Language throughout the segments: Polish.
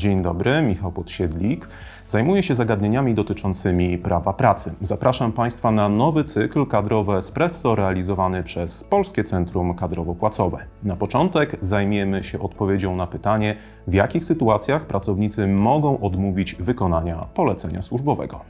Dzień dobry, Michał Podsiedlik. Zajmuję się zagadnieniami dotyczącymi prawa pracy. Zapraszam Państwa na nowy cykl Kadrowe Espresso realizowany przez Polskie Centrum Kadrowo-Płacowe. Na początek zajmiemy się odpowiedzią na pytanie, w jakich sytuacjach pracownicy mogą odmówić wykonania polecenia służbowego.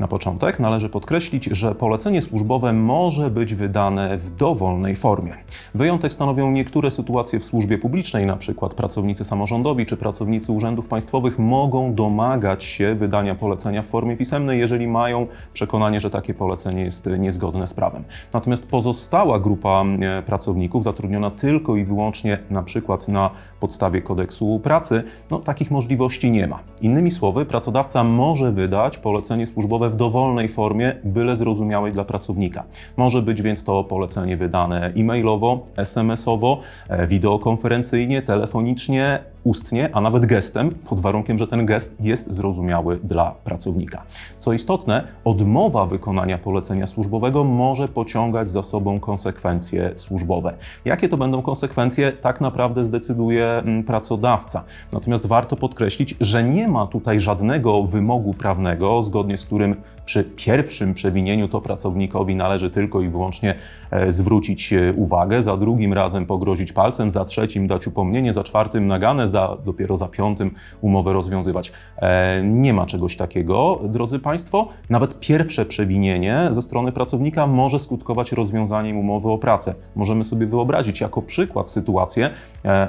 Na początek należy podkreślić, że polecenie służbowe może być wydane w dowolnej formie. Wyjątek stanowią niektóre sytuacje w służbie publicznej, np. pracownicy samorządowi czy pracownicy urzędów państwowych mogą domagać się wydania polecenia w formie pisemnej, jeżeli mają przekonanie, że takie polecenie jest niezgodne z prawem. Natomiast pozostała grupa e, pracowników zatrudniona tylko i wyłącznie przykład na podstawie kodeksu pracy, no takich możliwości nie ma. Innymi słowy, pracodawca może wydać polecenie służbowe w dowolnej formie, byle zrozumiałej dla pracownika. Może być więc to polecenie wydane e-mailowo, SMS-owo, e, wideokonferencyjnie, telefonicznie, ustnie, a nawet gestem, pod warunkiem, że ten gest jest zrozumiały dla pracownika. Co istotne, odmowa wykonania polecenia służbowego może pociągać za sobą konsekwencje służbowe. Jakie to będą konsekwencje, tak naprawdę zdecyduje mm, pracodawca. Natomiast warto podkreślić, że nie ma tutaj żadnego wymogu prawnego, zgodnie z którym przy pierwszym przewinieniu to pracownikowi należy tylko i wyłącznie e, zwrócić e, uwagę, za drugim razem pogrozić palcem, za trzecim dać upomnienie, za czwartym naganę, za, dopiero za piątym umowę rozwiązywać. E, nie ma czegoś takiego, drodzy Państwo. Nawet pierwsze przewinienie ze strony pracownika może skutkować rozwiązaniem umowy o pracę. Możemy sobie wyobrazić jako przykład sytuację,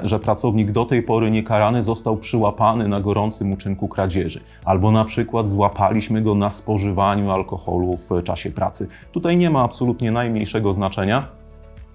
że pracownik do tej pory niekarany został przyłapany na gorącym uczynku kradzieży, albo na przykład złapaliśmy go na spożywaniu alkoholu w czasie pracy. Tutaj nie ma absolutnie najmniejszego znaczenia,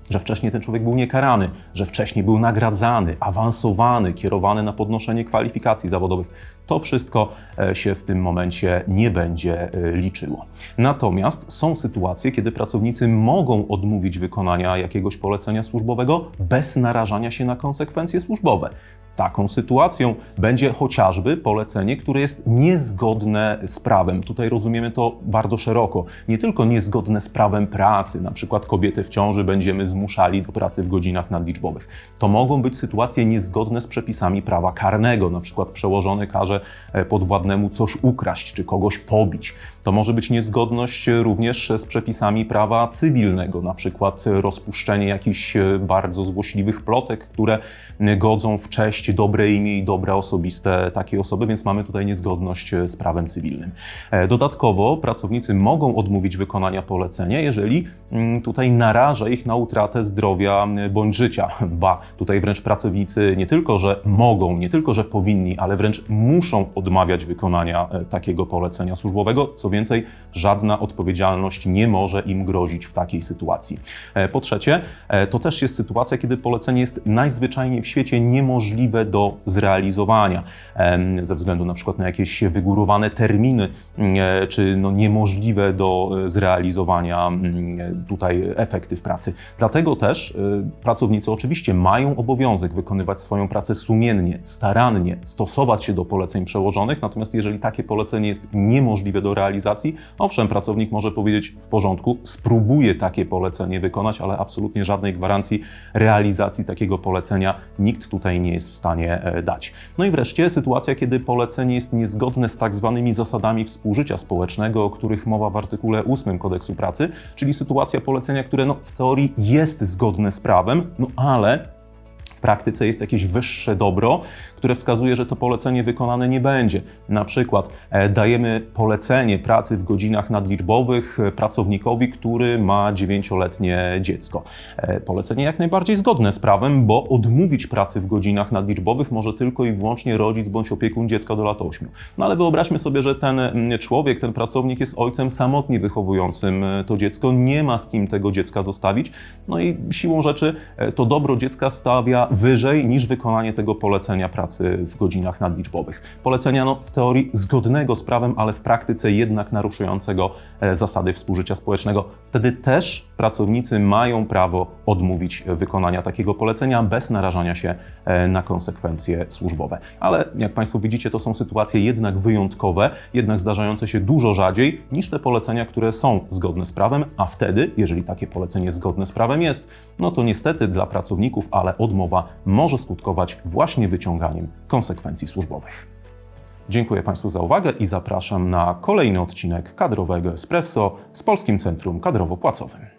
że wcześniej ten człowiek był niekarany, że wcześniej był nagradzany, awansowany, kierowany na podnoszenie kwalifikacji zawodowych. To wszystko e, się w tym momencie nie będzie e, liczyło. Natomiast są sytuacje, kiedy pracownicy mogą odmówić wykonania jakiegoś polecenia służbowego bez narażania się na konsekwencje służbowe. Taką sytuacją będzie chociażby polecenie, które jest niezgodne z prawem. Tutaj rozumiemy to bardzo szeroko. Nie tylko niezgodne z prawem pracy, na przykład kobiety w ciąży będziemy zmuszali do pracy w godzinach nadliczbowych. To mogą być sytuacje niezgodne z przepisami prawa karnego, na przykład przełożony każe e, podwładnemu coś ukraść czy kogoś pobić. To może być niezgodność również z przepisami prawa cywilnego, na przykład rozpuszczenie jakichś e, bardzo złośliwych plotek, które godzą w cześć dobre imię i dobra osobiste takiej osoby, więc mamy tutaj niezgodność e, z prawem cywilnym. E, dodatkowo pracownicy mogą odmówić wykonania polecenia, jeżeli mm, tutaj naraża ich na utratę zdrowia bądź życia. Ba, tutaj wręcz pracownicy nie tylko, że mogą, nie tylko, że powinni, ale wręcz muszą odmawiać wykonania e, takiego polecenia służbowego. Co więcej, żadna odpowiedzialność nie może im grozić w takiej sytuacji. Po trzecie, to też jest sytuacja, kiedy polecenie jest najzwyczajniej w świecie niemożliwe możliwe do zrealizowania ze względu na przykład na jakieś wygórowane terminy, e, czy no niemożliwe do e, zrealizowania tutaj efekty w pracy. Dlatego też e, pracownicy oczywiście mają obowiązek wykonywać swoją pracę sumiennie, starannie, stosować się do poleceń przełożonych, natomiast jeżeli takie polecenie jest niemożliwe do realizacji, owszem, pracownik może powiedzieć w porządku, spróbuję takie polecenie wykonać, ale absolutnie żadnej gwarancji realizacji takiego polecenia nikt tutaj nie jest w stanie stanie e, dać. No i wreszcie sytuacja, kiedy polecenie jest niezgodne z tak zwanymi zasadami współżycia społecznego, o których mowa w artykule 8 kodeksu pracy, czyli sytuacja polecenia, które no, w teorii jest zgodne z prawem, no ale w praktyce jest jakieś wyższe dobro, które wskazuje, że to polecenie wykonane nie będzie. Na przykład e, dajemy polecenie pracy w godzinach nadliczbowych e, pracownikowi, który ma dziewięcioletnie dziecko. E, polecenie jak najbardziej zgodne z prawem, bo odmówić pracy w godzinach nadliczbowych może tylko i wyłącznie rodzic bądź opiekun dziecka do lat 8. No ale wyobraźmy sobie, że ten człowiek, ten pracownik jest ojcem samotnie wychowującym to dziecko, nie ma z kim tego dziecka zostawić, no i siłą rzeczy to dobro dziecka stawia wyżej niż wykonanie tego polecenia pracy w godzinach nadliczbowych. Polecenia no, w teorii zgodnego z prawem, ale w praktyce jednak naruszającego e, zasady współżycia społecznego. Wtedy też pracownicy mają prawo odmówić wykonania takiego polecenia bez narażania się e, na konsekwencje służbowe. Ale jak Państwo widzicie, to są sytuacje jednak wyjątkowe, jednak zdarzające się dużo rzadziej niż te polecenia, które są zgodne z prawem, a wtedy, jeżeli takie polecenie zgodne z prawem jest, no to niestety dla pracowników, ale odmowa może skutkować właśnie wyciąganiem konsekwencji służbowych. Dziękuję Państwu za uwagę i zapraszam na kolejny odcinek Kadrowego Espresso z Polskim Centrum Kadrowo-Płacowym.